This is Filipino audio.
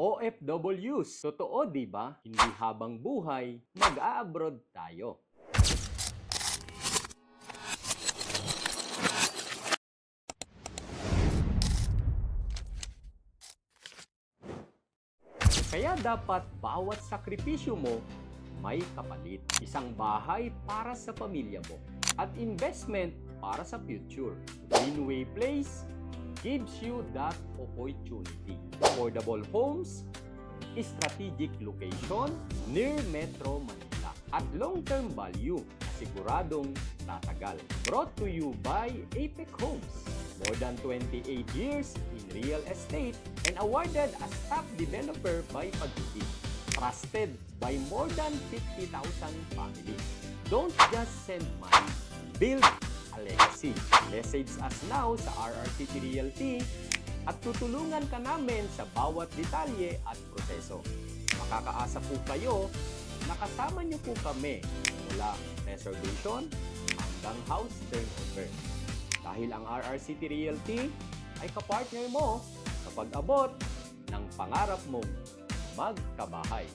OFWs. Totoo, di ba? Hindi habang buhay, mag-a-abroad tayo. Kaya dapat bawat sakripisyo mo may kapalit. Isang bahay para sa pamilya mo at investment para sa future. Greenway Place gives you that opportunity. Affordable homes, strategic location near Metro Manila at long-term value siguradong tatagal. Brought to you by Apex Homes. More than 28 years in real estate and awarded as top developer by Pagkiki. Trusted by more than 50,000 families. Don't just send money, build a legacy. Message us now sa RRCT Realty at tutulungan ka namin sa bawat detalye at proseso. Makakaasa po kayo na kasama niyo po kami mula reservation hanggang house turnover. Dahil ang RRCT Realty ay kapartner mo sa pag-abot ng pangarap mong magkabahay.